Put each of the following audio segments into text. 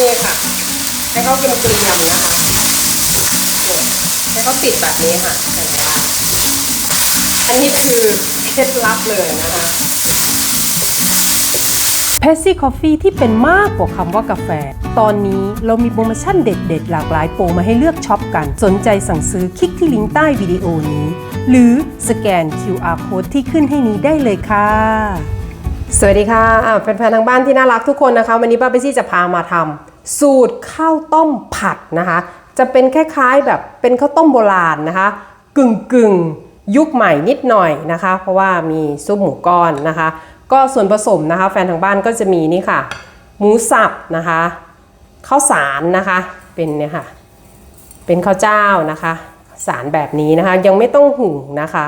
นี่ค่ะ ให้เขาเกรียมเกรียมๆนะคะนี่ให้เขาติดแบบนี้ค่ะเห็นไหมคะอันนี้คือเคล็ดลับเลยนะคะเพสซี่คอฟฟี่ที่เป็นมากกว่าคำว่ากาแฟ ตอนนี้เรามีโปรโมชั่นเด็ดๆ หลากหลายโปรมาให้เลือกช็อปกัน สนใจสั่งซื้อคลิกที่ลิงก์ใต้วิดีโอนี้ หรือสแกน QR Code ที่ขึ้นให้นี้ได้เลยค่ะ สวัสดีค่ะอ่าแฟนๆทางบ้านที่น่ารักทุกคนนะคะ วันนี้ป้าเปซี่จะพามาทำ สูตรข้าวต้มผัดนะคะ จะเป็นคล้ายๆแบบเป็นข้าวต้มโบราณนะคะ กึ่งกึ่งยุคใหม่นิดหน่อยนะคะ เพราะว่ามีซุปหมูก้อนนะคะ ก็ส่วนผสมนะคะ แฟนทางบ้านก็จะมีนี่ค่ะ หมูสับนะคะข้าวสารนะคะเป็นเนี่ยค่ะเป็นข้าวเจ้านะคะสารแบบนี้นะคะ ยังไม่ต้องหุงนะคะ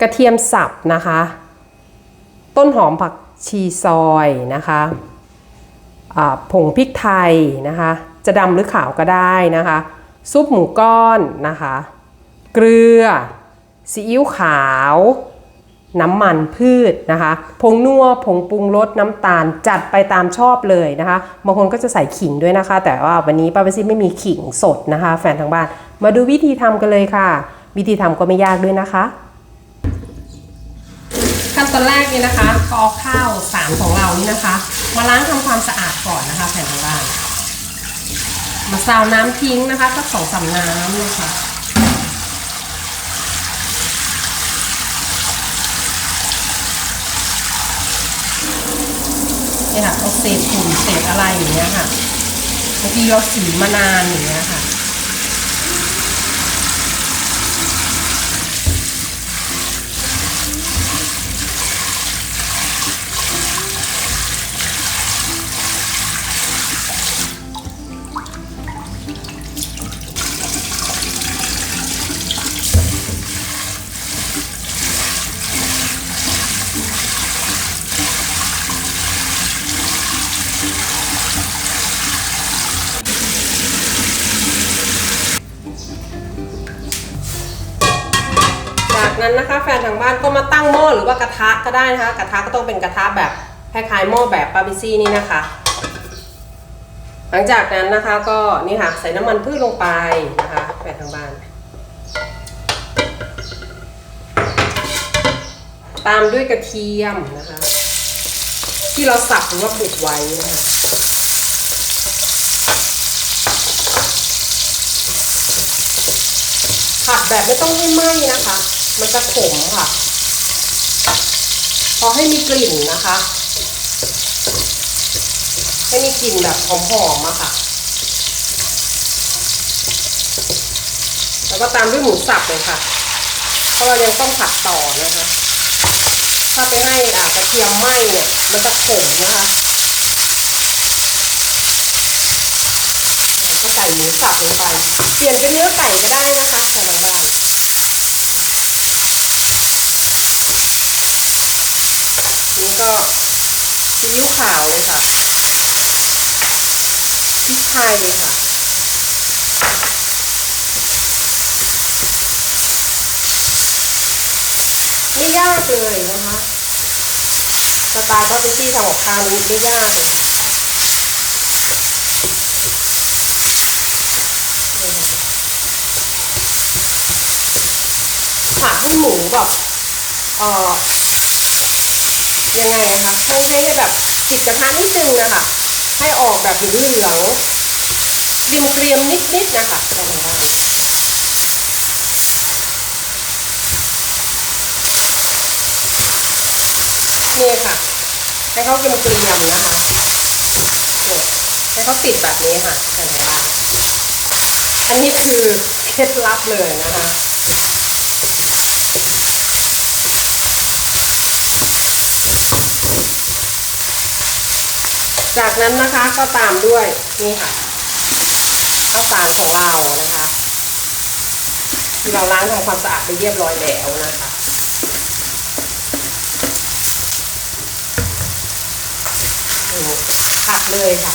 กระเทียมสับนะคะ ต้นหอมผักชีซอยนะคะ ผงพริกไทยนะคะ จะดำหรือขาวก็ได้นะคะ ซุปหมูก้อนนะคะ เกลือซีอิ๊วขาว น้ำมันพืชนะคะผงนัวผงปรุงรสน้ำตาลจัดไปตามชอบเลยนะคะบางคนก็จะใส่ขิงด้วยนะคะ แต่ว่าวันนี้ป้าเปซี่ไม่มีขิงสดนะคะ แฟนทางบ้านมาดูวิธีทำกันเลยค่ะ วิธีทำก็ไม่ยากด้วยนะคะ ตอนแรกนี่นะคะกอข้าวสารของเรานี่นะคะ มาล้างทำความสะอาดก่อนนะคะแผ่นทางบ้ามาซาวน้ำทิ้งนะคะสักสองสามน้ำเลยค่ะนี่ค่ะเอาเศษฝุ่นเศษอะไรอย่างเงี้ยค่ะบางทีเราสีมานานอย่างเงี้ยค่ะ นั้นนะคะ แฟนทางบ้านก็มาตั้งหม้อหรือว่ากระทะก็ได้นะคะ กระทะก็ต้องเป็นกระทะแบบคล้ายๆหม้อแบบปาบิซี่นี่นะคะ หลังจากนั้นนะคะก็นี่ค่ะใส่น้ำมันพืชลงไปนะคะแฟนทางบ้าน ตามด้วยกระเทียมนะคะ ที่เราสับหรือว่าบุกไว้นะคะผัดแบบไม่ต้องให้ไหม้นะคะ มันจะขมค่ะ พอให้มีกลิ่นนะคะ ให้มีกลิ่นแบบหอมๆอะค่ะ แล้วก็ตามด้วยหมูสับเลยค่ะ เพราะเรายังต้องผัดต่อนะคะ ถ้าไปให้อ่ากระเทียมไหม้เนี่ย มันจะขมนะคะก็ใส่หมูสับลงไป เปลี่ยนเป็นเนื้อไก่ก็ได้นะคะ ใส่ลงบ้า นี่ก็ซีอิ๊วขาวเลยค่ะพริกไทยค่ะ ไม่ยากเลยนะคะ สไตล์บาร์บีคิวทำกับข้าวนี้ไม่ยากเลยค่ะผัดให้หมูแบบเอ่อ ยังไงอะคะให้ให้ให้แบบติดกระทะนิดนึงนะคะ ให้ออกแบบเหลืองๆเกรียมเกรียมๆนิดๆนะคะไปทางบ้านนี่ค่ะ ให้เขาเกรียมเกรียมๆนะคะให้เขาติดแบบนี้ค่ะแผ่นทางบ้านอันนี้คือเคล็ดลับเลยนะคะ จากนั้นนะคะก็ตามด้วยนี่ค่ะข้าวสารของเรานะคะที่เราล้างทำความสะอาดไปเรียบร้อยแล้วนะคะผัดเลยค่ะ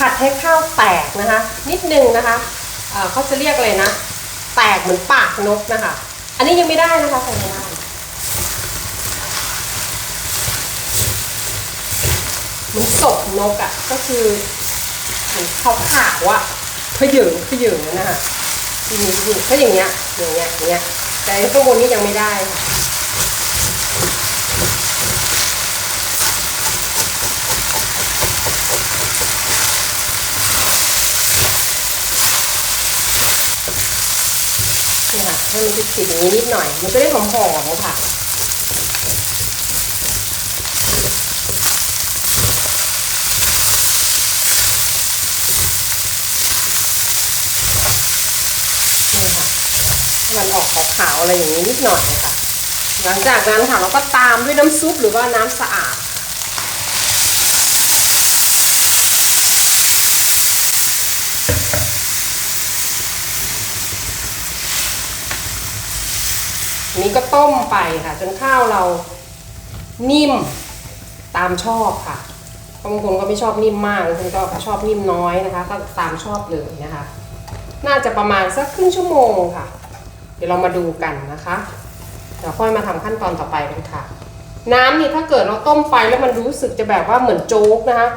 ผัดให้ข้าวแตกนะคะ นิดนึงนะคะเเขาจะเรียกอะไรนะ แตกเหมือนปากนกนะคะ อันนี้ยังไม่ได้นะคะใส่ไม่ได้เหมือนศพนกอะ่ะก็คือเหมือนขาวขาวอะ่ะเขยิงเขยิงนะคะทีนี้ทีนี้ก็อย่างเงี้ยอย่างเงี้ยอย่างเงี้ยแต่ข้างบนนี้ยังไม่ได้ค่ะ เนี่ยค่ะ ให้มันติดอย่างนี้นิดหน่อย มันจะได้หอมๆค่ะ นี่ค่ะมันออกขาวๆอะไรอย่างนี้นิดหน่อยค่ะ หลังจากนั้นค่ะเราก็ตามด้วยน้ำซุปหรือว่าน้ำสะอาด นี้ก็ต้มไปค่ะ จนข้าวเรานิ่มตามชอบค่ะบางคนก็ไม่ชอบนิ่มมากบางคนก็ชอบนิ่มน้อยนะคะ ก็ตามชอบเลยนะคะ น่าจะประมาณสักครึ่งชั่วโมงค่ะ เดี๋ยวเรามาดูกันนะคะเดี๋ยวค่อยมาทำขั้นตอนต่อไปกันค่ะ น้ำนี่ถ้าเกิดเราต้มไปแล้วมันรู้สึกจะแบบว่าเหมือนโจ๊กนะคะ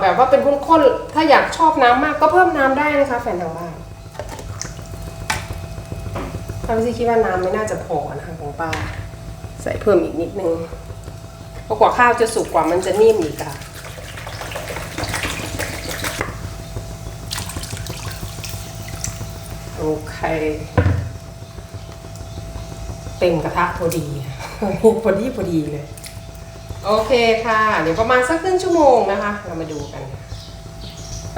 แบบว่าเป็นข้นๆถ้าอยากชอบน้ำมากก็เพิ่มน้ำได้นะคะแฟนทางบ้าน ป้าพี่ซีคิดว่าน้ำไม่น่าจะพอนะคะของป้า ใส่เพิ่มอีกนิดนึงเพราะกว่าข้าวจะสุกกว่ามันจะนิ่มอีกค่ะโอเคเต็มกระทะพอดีพอดีพอดีเลย โอเคค่ะ เดี๋ยวประมาณสักครึ่งชั่วโมงนะคะ เรามาดูกัน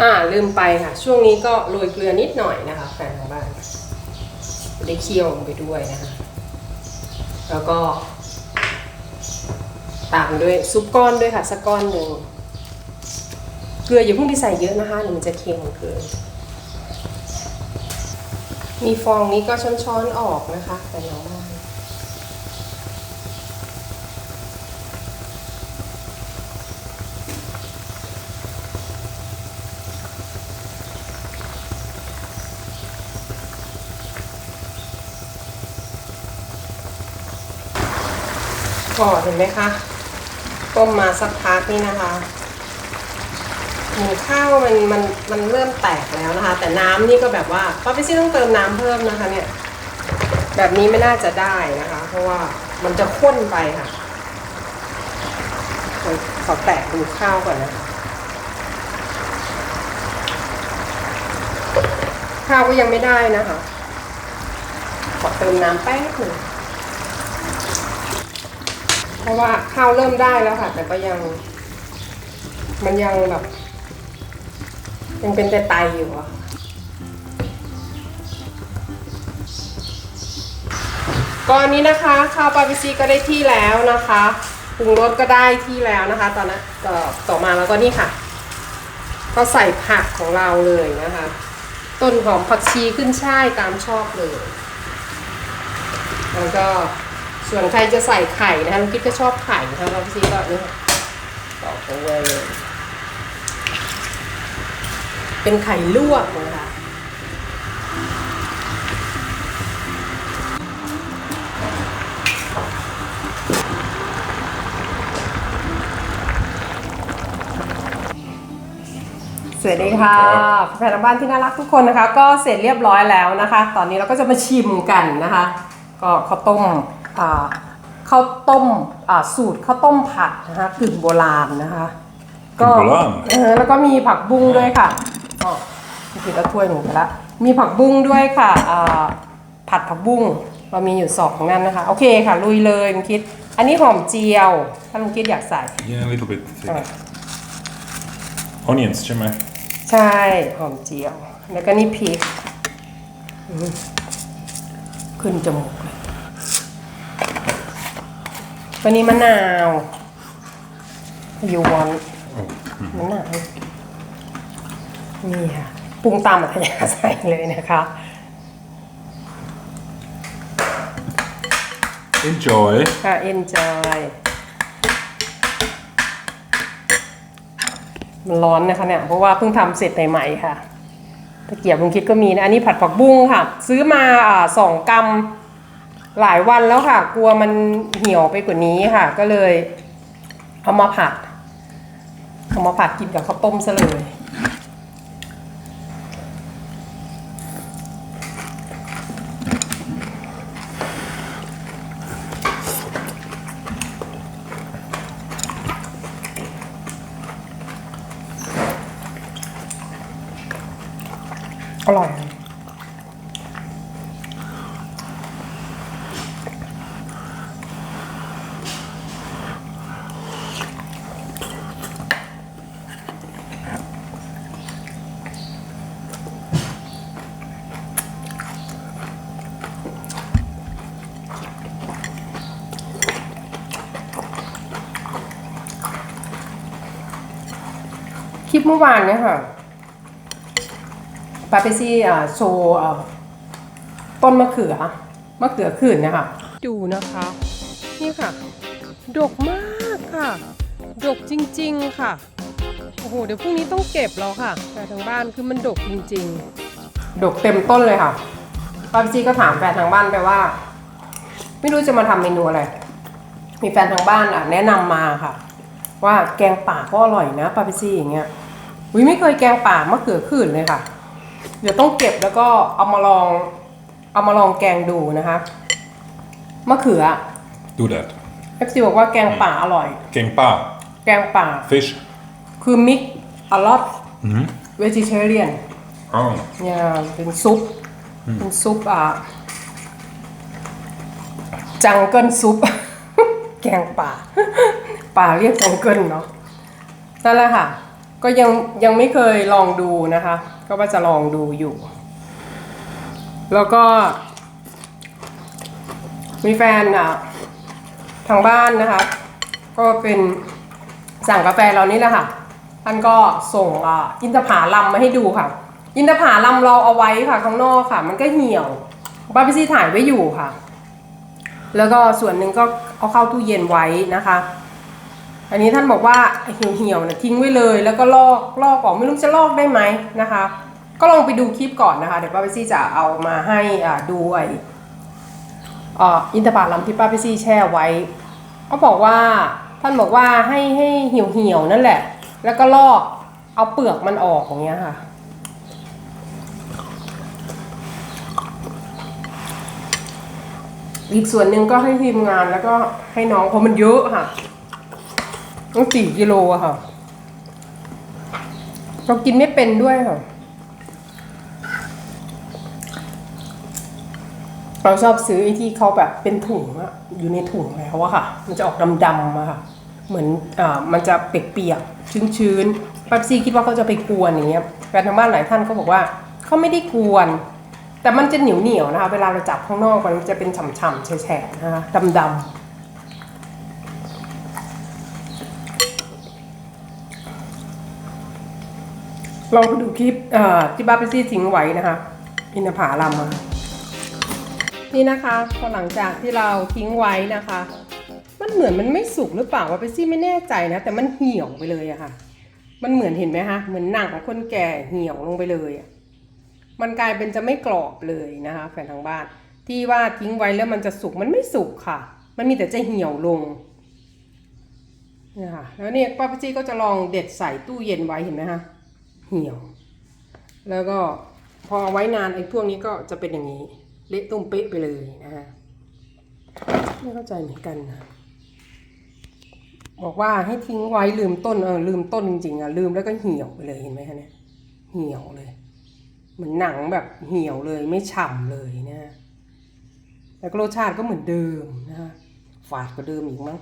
อ่าลืมไปค่ะ ช่วงนี้ก็โรยเกลือนิดหน่อยนะคะแฟนของบ้าน ได้เคี่ยวลงไปด้วยนะคะ แล้วก็ตามด้วยซุปก้อนด้วยค่ะสักก้อนหนึ่งเกลืออย่าเพิ่งไปใส่เยอะนะคะหนูมันจะเค็มเกินมีฟองนี้ก็ช้อนๆออกนะคะแต่น้องบ้า นก็เห็นไหมคะต้มมาสักพักนี่นะคะหมูข้าวมันมันมันเริ่มแตกแล้วนะคะ แต่น้ำนี่ก็แบบว่าป้าพี่ซี่ต้องเติมน้ำเพิ่มนะคะ เนี่ย แบบนี้ไม่น่าจะได้นะคะ เพราะว่ามันจะข้นไปค่ะขอแตะดูข้าวก่อนนะคะข้าวก็ยังไม่ได้นะคะ ขอเติมน้ำแป๊บหนึ่ง เพราะว่าข้าวเริ่มได้แล้วค่ะ แต่ก็ยัง มันยังแบบ ยังเป็นแต่ไตอยู่อะก่อนนี้นะคะ ข้าวปลาพิซีก็ได้ที่แล้วนะคะปรุงรสก็ได้ที่แล้วนะคะ ตอนนั้นต่อต่อมาแล้วก็นี่ค่ะ ก็ใส่ผักของเราเลยนะคะ ต้นหอมผักชีขึ้นช่ายตามชอบเลย แล้วก็ ส่วนใครจะใส่ไข่นะคะลุงกิ๊ดก็ชอบไข่นะคะปลาพิซีก็นี่ค่ะตอกเอาไว้เลยเป็นไข่ลวกนะคะสวัสดีค่ะแฟนทางบ้านที่น่ารักทุกคนนะคะ ก็เสร็จเรียบร้อยแล้วนะคะ ตอนนี้เราก็จะมาชิมกันนะคะ ก็ข้าวต้มอ่า ข้าวต้มอ่าสูตรข้าวต้มผัดนะคะกึ่งโบราณนะคะก็กึ่งโบราณเออแล้วก็มีผักบุ้งด้วยค่ะอ๋อผิดแล้วถ้วยหนูไปละมีผักบุ้งด้วยค่ะอ่าผัดผักบุ้งเรามีอยู่สองนั่นนะคะโอเคค่ะ ลุยเลยลุงคิด อันนี้หอมเจียว ถ้าลุงคิดอยากใส่ Yeah, a little bit thick. อะ Onions ใช่ไหมใช่หอมเจียว แล้วก็นี่พริกอืมขึ้นจมูกเลย วันนี้มะนาวยูวอนมะนาวนี่ค่ะปรุงตามอัธยาศัยเลยนะคะ Enjoy ค่ะ enjoy มันร้อนนะคะเนี่ย เพราะว่าเพิ่งทำเสร็จใหม่ๆค่ะตะเกียบลุงคิดก็มีนะ อันนี้ผัดผักบุ้งค่ะ ซื้อมาอ่าสองกรัม หลายวันแล้วค่ะ กลัวมันเหี่ยวไปกว่านี้ค่ะ ก็เลยเอามาผัดเอามาผัดกินกับข้าวต้มซะเลย คลิปเมื่อวานเนี่ยค่ะปาเปซี่อ่าโชว์อ่าต้นมะเขือมะเขือขื่นเนะคะดูนะคะ นี่ค่ะ ดกมากค่ะ ดกจริง ๆ ค่ะโอ้โหเดี๋ยวพรุ่งนี้ต้องเก็บแล้วค่ะ แต่ทางบ้านคือมันดกจริง ๆ ดกเต็มต้นเลยค่ะปาเปซี่ก็ถามแฟนทางบ้านไปว่า ไม่รู้จะมาทำเมนูอะไร มีแฟนทางบ้านแนะนำมาค่ะ ว่าแกงป่าก็อร่อยนะปาเปซี่อย่างเงี้ย วิไม่เคยแกงป่ามะเขือขื่นเลยค่ะ เดี๋ยวต้องเก็บแล้วก็เอามาลอง เอามาลองแกงดูนะคะมะเขือ Do that. เอฟซีบอกว่าแกงป่าอร่อย King Pa. แกงป่า Fish. คือมิกอลอตเวจิเทเรียน Oh. เนี่ยเป็นซุป เป็นซุปอะจังเกิลซุป แกงป่า ป่าเรียกจังเกิลเนาะนั่นแหละค่ะ ก็ยังยังไม่เคยลองดูนะคะ ก็ว่าจะลองดูอยู่ แล้วก็ มีแฟนอะทางบ้านนะคะ ก็เป็นสั่งกาแฟเรานี่แหละค่ะ ท่านก็ส่งอ่าอินทผลัมมาให้ดูค่ะ อินทผลัมเราเอาไว้ค่ะข้างนอกค่ะ มันก็เหี่ยวบ้าพี่ซี่ถ่ายไว้อยู่ค่ะ แล้วก็ส่วนหนึ่งก็เอาเข้าตู้เย็นไว้นะคะ อันนี้ท่านบอกว่าเหี่ยวๆเนี่ยทิ้งไว้เลยแล้วก็ลอกลอกออกไม่รู้จะลอกได้ไหมนะคะ ก็ลองไปดูคลิปก่อนนะคะ เดี๋ยวป้าพี่ซี่จะเอามาให้อ่าดูไออินทผลัมที่ป้าพี่ซี่แช่ไว้ก็บอกว่าท่านบอกว่าให้ให้เหี่ยวเหี่ยวๆนั่นแหละ แล้วก็ลอกเอาเปลือกมันออกอย่างเงี้ยค่ะอีกส่วนหนึ่งก็ให้ทีมงานแล้วก็ให้น้องเพราะมันเยอะค่ะ ต้องสี่กิโลอะค่ะเรากินไม่เป็นด้วยค่ะ เราชอบซื้อไอ้ที่เขาแบบเป็นถุงอะอยู่ในถุงแล้วอะค่ะ มันจะออกดำๆอะค่ะ เหมือนอ่ามันจะเปียกๆชื้นๆปั๊บซี่คิดว่าเขาจะไปกวนอย่างเงี้ยแฟนทางบ้านหลายท่านก็บอกว่าเขาไม่ได้กวน แต่มันจะเหนียวเหนียวๆนะคะ เวลาเราจับข้างนอกมันจะเป็นฉ่ำๆแฉะๆนะคะดำๆ ลองไปดูคลิปที่บ้าไปซี่ทิ้งไว้นะคะ อินทผาลัมนี่นะคะพอหลังจากที่เราทิ้งไว้นะคะ มันเหมือนมันไม่สุกหรือเปล่าว่าไปซี่ไม่แน่ใจนะ แต่มันเหี่ยวไปเลยอะค่ะ มันเหมือนเห็นไหมคะเหมือนหนังของคนแก่เหี่ยวลงไปเลยอะมันกลายเป็นจะไม่กรอบเลยนะคะแฟนทางบ้าน ที่ว่าทิ้งไว้แล้วมันจะสุกมันไม่สุกค่ะ มันมีแต่จะเหี่ยวลงเนี่ยค่ะแล้วเนี่ยป้าปจี้ก็จะลองเด็ดใส่ตู้เย็นไว้เห็นไหมคะ เหี่ยว แล้วก็พอเอาไว้นานไอ้พวกนี้ก็จะเป็นอย่างนี้ เละตุ้มเป๊ะไปเลยนะฮะไม่เข้าใจเหมือนกันนะบอกว่าให้ทิ้งไว้ลืมต้นเออลืมต้นจริงๆอะลืมแล้วก็เหี่ยวไปเลยเห็นไหมคะเนี่ยเหี่ยวเลยเหมือนหนังแบบเหี่ยวเลยไม่ฉ่ำเลยนะฮะแล้วก็รสชาติก็เหมือนเดิมนะฮะฝาดกว่าเดิมอีกมั้ง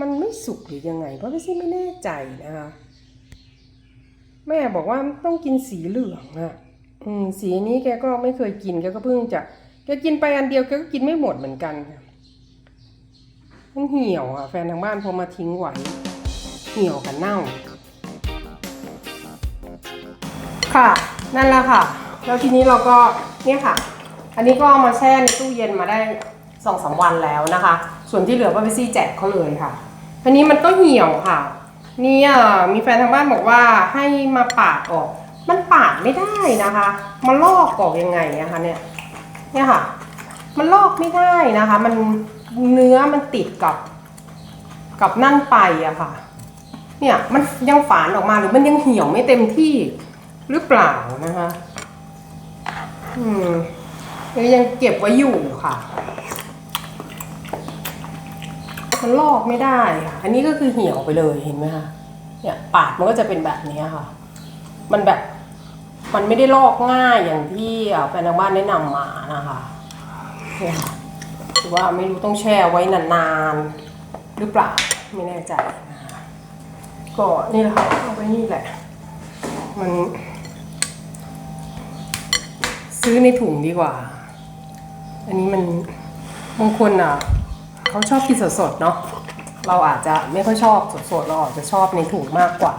มันไม่สุกหรือยังไง เพราะพี่ซี่ไม่แน่ใจนะคะ แม่บอกว่าต้องกินสีเหลืองอะอืมสีนี้แกก็ไม่เคยกินแกก็เพิ่งจะแกกินไปอันเดียวแกก็กินไม่หมดเหมือนกันมันเหี่ยวอะแฟนทางบ้านพอมาทิ้งไว้เหี่ยวกับเน่า ค่ะ นั่นแหละค่ะ แล้วทีนี้เราก็เนี่ยค่ะ อันนี้ก็เอามาแช่ในตู้เย็นมาได้สองสามวันแล้วนะคะ ส่วนที่เหลือป้าไปซี่แจกเขาเลยค่ะอันนี้มันก็เหี่ยวค่ะ เนี่ยมีแฟนทางบ้านบอกว่าให้มาปาดออก มันปาดไม่ได้นะคะ มันลอกออกยังไงอะคะเนี่ย เนี่ยค่ะ มันลอกไม่ได้นะคะ มันเนื้อมันติดกับ กับนั่นไปอะค่ะ เนี่ยมันยังฝานออกมาหรือมันยังเหี่ยวไม่เต็มที่หรือเปล่านะคะ อืมยังเก็บไว้อยู่ค่ะ มันลอกไม่ได้ค่ะอันนี้ก็คือเหี่ยวไปเลยเห็นไหมคะเนี่ยปาดมันก็จะเป็นแบบนี้ค่ะ มันแบบมันไม่ได้ลอกง่ายอย่างที่แฟนทางบ้านแนะนำมานะคะเนี่ยค่ะหรือว่าไม่รู้ต้องแช่ไว้นานๆ หรือเปล่าไม่แน่ใจนะคะก็นี่แหละค่ะเอาไว้นี่แหละ มัน ซื้อในถุงดีกว่า อันนี้มันบางคนอะ เขาชอบกินสดๆเนาะเราอาจจะไม่ค่อยชอบสดๆเราอาจจะชอบในถุงมากกว่า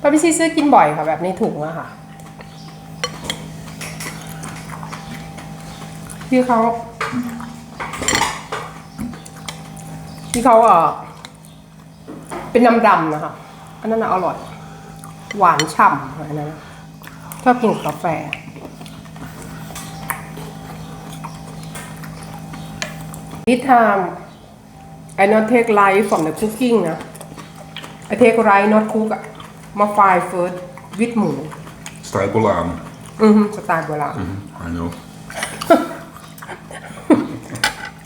ป้าพี่ซีซื้อกินบ่อยค่ะแบบในถุงอะค่ะที่เขาที่เขาเอ่อเป็นน้ำดำๆนะคะ อันนั้นอร่อย หวานฉ่ำอันนั้นะชอบกินกาแฟ This time I not take rice from the cooking นะ I take rice not cook อะมา fry first with หมู Stijl bolaan. อือฮึสไตล์โบราณ I know.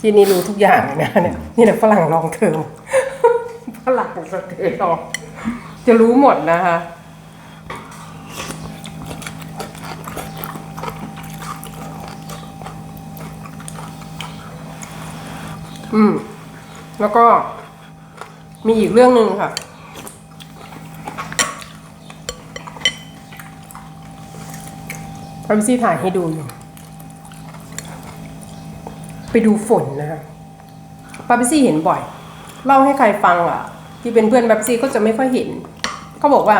ที่นี่รู้ทุกอย่างเลยนะเนี่ยนี่นะฝรั่งลองเทอมฝรั่งสเตย์ลองจะรู้หมดนะคะอืม แล้วก็มีอีกเรื่องหนึ่งค่ะพระพิซี่ถ่ายให้ดูอยู่ ไปดูฝนนะคะปาเปซี่เห็นบ่อย เล่าให้ใครฟังอะ ที่เป็นเพื่อนแบบซี่ก็จะไม่ค่อยเห็น เขาบอกว่า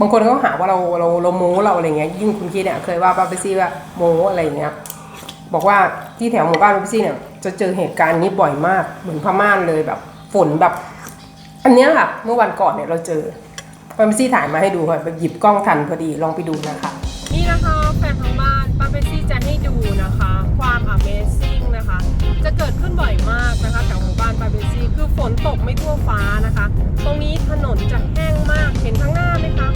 บางคนเขาหาว่าเราเราเราโม้เราอะไรเงี้ย ยิ่งคุณคิดเนี่ยเคยว่าปาเปซี่ว่าโม้อะไรเงี้ย บอกว่าที่แถวหมู่บ้านปาเปซี่เนี่ย จะเจอเหตุการณ์นี้บ่อยมากเหมือนพม่านเลยแบบ ฝนแบบ อันเนี้ยค่ะ เมื่อวันก่อนเนี่ยเราเจอปาเปซี่ถ่ายมาให้ดูค่ะแบบหยิบกล้องทันพอดีลองไปดูนะคะนี่นะคะแฟนทางบ้านปาเปซี่จะให้ดูนะคะ ความ Amazing นะคะ จะเกิดขึ้นบ่อยมากนะคะแถวหมู่บ้านปาเปซี่คือฝนตกไม่ทั่วฟ้านะคะ ตรงนี้ถนนจะแห้งมากเห็นข้างหน้าไหมคะ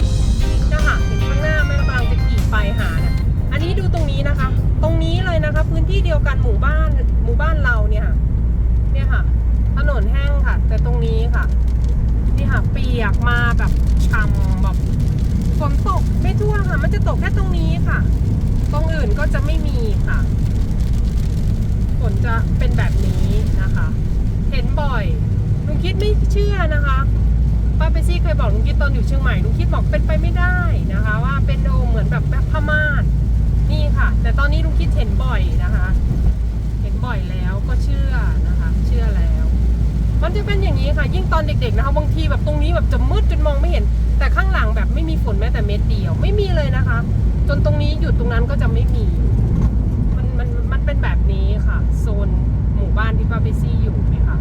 นะคะเห็นข้างหน้าแม่กำลังจะขี่ไปหานะอัน นี้ดูตรงนี้นะคะ ตรงนี้เลยนะคะ พื้นที่เดียวกันหมู่บ้านหมู่บ้านเราเนี่ยค่ะเนี่ยค่ะ ถนนแห้งค่ะ แต่ตรงนี้ค่ะ นี่ค่ะ เปียกมาแบบช่ำแบบฝนตกไม่ทั่วค่ะ มันจะตกแค่ตรงนี้ค่ะ ตรงอื่นก็จะไม่มีค่ะฝนจะเป็นแบบนี้นะคะ เห็นบ่อยลุงคิดไม่เชื่อนะคะป้าเปซี่เคยบอกลุงคิดตอนอยู่เชียงใหม่ลุงคิดบอกเป็นไปไม่ได้นะคะ ว่าเป็นโอเหมือนแบบแบบพม่า นี่ค่ะ แต่ตอนนี้ลุงคิดเห็นบ่อยนะคะ เห็นบ่อยแล้วก็เชื่อนะคะ เชื่อแล้ว มันจะเป็นอย่างนี้ค่ะ ยิ่งตอนเด็กๆนะคะบางทีแบบตรงนี้แบบจะมืดจนมองไม่เห็น แต่ข้างหลังแบบไม่มีฝนแม้แต่เม็ดเดียวไม่มีเลยนะคะ จนตรงนี้หยุดตรงนั้นก็จะไม่มี มันมันมันเป็นแบบนี้ค่ะ โซนหมู่บ้านที่ป้าเปซี่อยู่ไหมคะ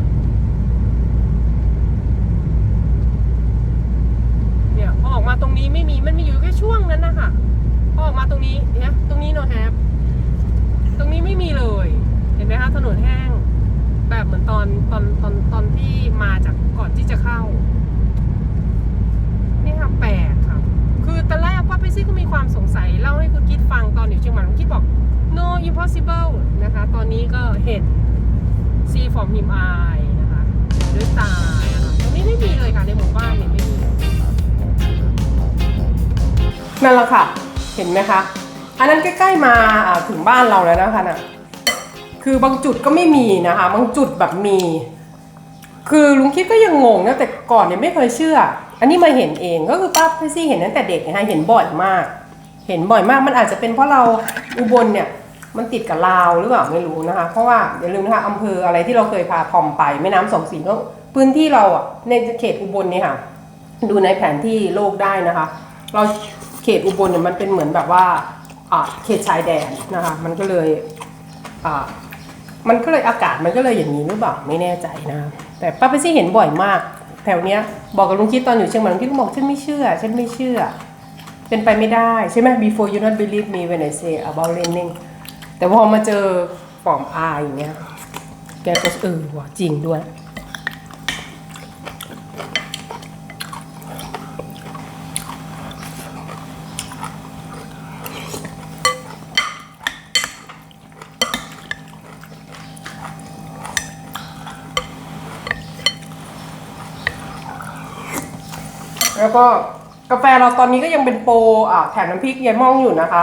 เนี่ยพอออกมาตรงนี้ไม่มีมันมีอยู่แค่ช่วงนั้นนะคะ พอออกมาตรงนี้เนี่ยตรงนี้โนแฮปตรงนี้ไม่มีเลย เห็นไหมคะถนนแห้ง แบบเหมือนตอนตอนตอนตอนที่มาจากก่อนที่จะเข้า นี่ค่ะแปลกค่ะ คือตอนแรกป้าไปซี่ก็มีความสงสัย เล่าให้คุณคิดฟังตอนอยู่เชียงใหม่คุณคิดบอก no impossible นะคะ ตอนนี้ก็เห็น see from him eye นะคะด้วยตานะคะตรงนี้ไม่มีเลยค่ะในหมู่บ้านเนี่ยไม่มีนั่นแหละค่ะ เห็นไหมคะ อันนั้นใกล้ๆมาถึงบ้านเราแล้วนะคะน่ะคือบางจุดก็ไม่มีนะคะ บางจุดแบบมี คือลุงคิดก็ยังงงนะแต่ก่อนเนี่ยไม่เคยเชื่อ อันนี้มาเห็นเองก็คือป้าพี่ซี่เห็นตั้งแต่เด็กนะคะเห็นบ่อยมาก เห็นบ่อยมากมันอาจจะเป็นเพราะเราอุบลเนี่ยมันติดกับลาวหรือเปล่าไม่รู้นะคะ เพราะว่าอย่าลืมนะคะอำเภออะไรที่เราเคยพาทอมไปแม่น้ำสองสีก็พื้นที่เราอะในเขตอุบลเนี่ยค่ะ ดูในแผนที่โลกได้นะคะ เรา เขตอุบลเนี่ยมันเป็นเหมือนแบบว่าเขตชายแดนนะคะ มันก็เลยมันก็เลยอากาศมันก็เลยอย่างนี้หรือเปล่าไม่แน่ใจนะ แต่ป้าไปซี่เห็นบ่อยมาก แถวเนี้ยบอกกับลุงคิดตอนอยู่เชียงใหม่ลุงคิดก็บอกฉันไม่เชื่อฉันไม่เชื่อ เป็นไปไม่ได้ใช่ไหม before you not believe me when I say about raining แต่พอมาเจอปอมอาอย่างเงี้ยแกก็เออว่ะจริงด้วย แล้วก็กาแฟเราตอนนี้ก็ยังเป็นโปรอ่าแถมน้ำพริกยายม่องอยู่นะคะ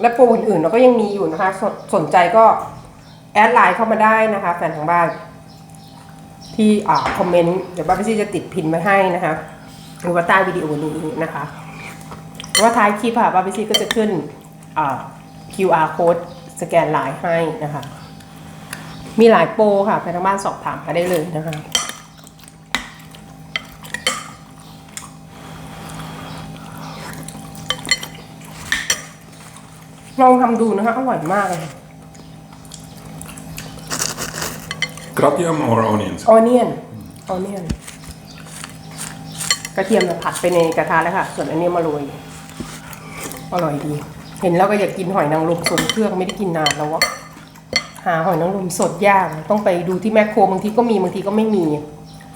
และโปรอื่นๆเราก็ยังมีอยู่นะคะสนสนใจก็แอดไลน์เข้ามาได้นะคะ แฟนทางบ้าน ที่อ่าคอมเมนต์เดี๋ยวบ้าพี่ซี่จะติดพินไว้ให้นะคะหรือว่าใต้วิดีโอนี้นะคะหรือว่าท้ายคลิปค่ะบ้าพี่ซี่ก็จะขึ้นอ่า QR code สแกนไลน์ให้นะคะ มีหลายโปรค่ะแฟนทางบ้านสอบถามมาได้เลยนะคะ ลองทำดูนะคะ อร่อยมากเลย Gratium or onions? ออเนียนออเนียนกระเทียมเนี่ยผัดไปในกระทะแล้วค่ะ ส่วนอันนี้มาโรยอร่อยดี เห็นแล้วก็อยากกินหอยนางรมทรงเครื่องไม่ได้กินนานแล้วอะหาหอยนางรมสดยากต้องไปดูที่แมคโครบางทีก็มีบางทีก็ไม่มี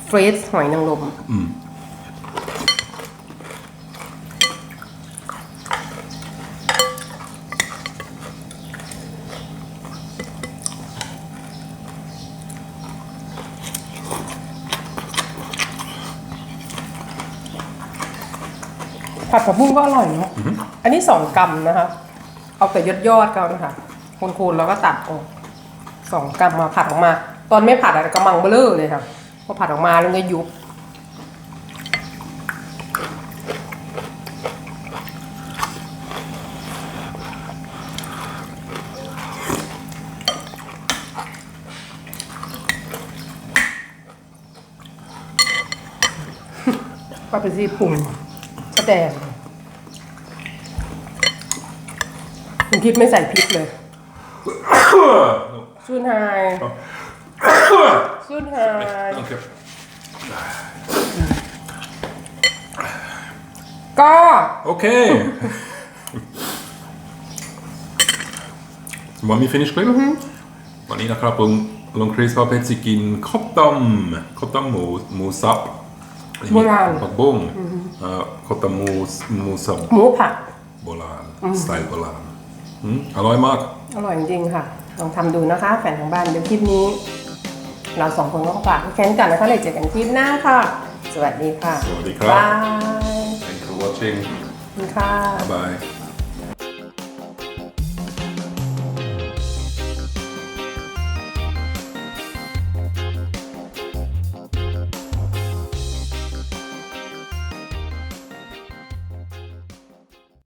เฟรชหอยนางรมผั ผักบุ้งก็อร่อยเนาะอันนี้สองกรัมนะคะ เอาแต่ยอดยอดๆเขานะคะคูณๆแล้วก็ตัดออกสองกรัมมาผัดออกมา ตอนไม่ผัดอะกระมังเบลอเลยค่ะพอผัดออกมาแล้วก็ยุบก็เป็นซีปรุงก็แดง คุณทิพย์ไม่ใส่พริกเลยซุนไฮซุนไฮ Danke. ก็ Okay. วันนี้ finish คลิปวันนี้นะครับลุงลุงคริสพาเพชรจะกินข้าวต้มข้าวต้มหมูหมูสับโบราณ ผักบุ้งเอ่อข้าวต้มหมูหมูสับหมูผัดโบราณสไตล์โบราณ อืมอร่อยมาก อร่อยจริงๆค่ะ ลองทำดูนะคะแฟนทางบ้านเดี๋ยวคลิปนี้ เราสองคนก็ฝากไว้แค่นี้กันนะคะเลยเจอกันคลิปหน้าค่ะ สวัสดีค่ะสวัสดีครับ บาย Thanks for watching ขอบคุณค่ะ bye bye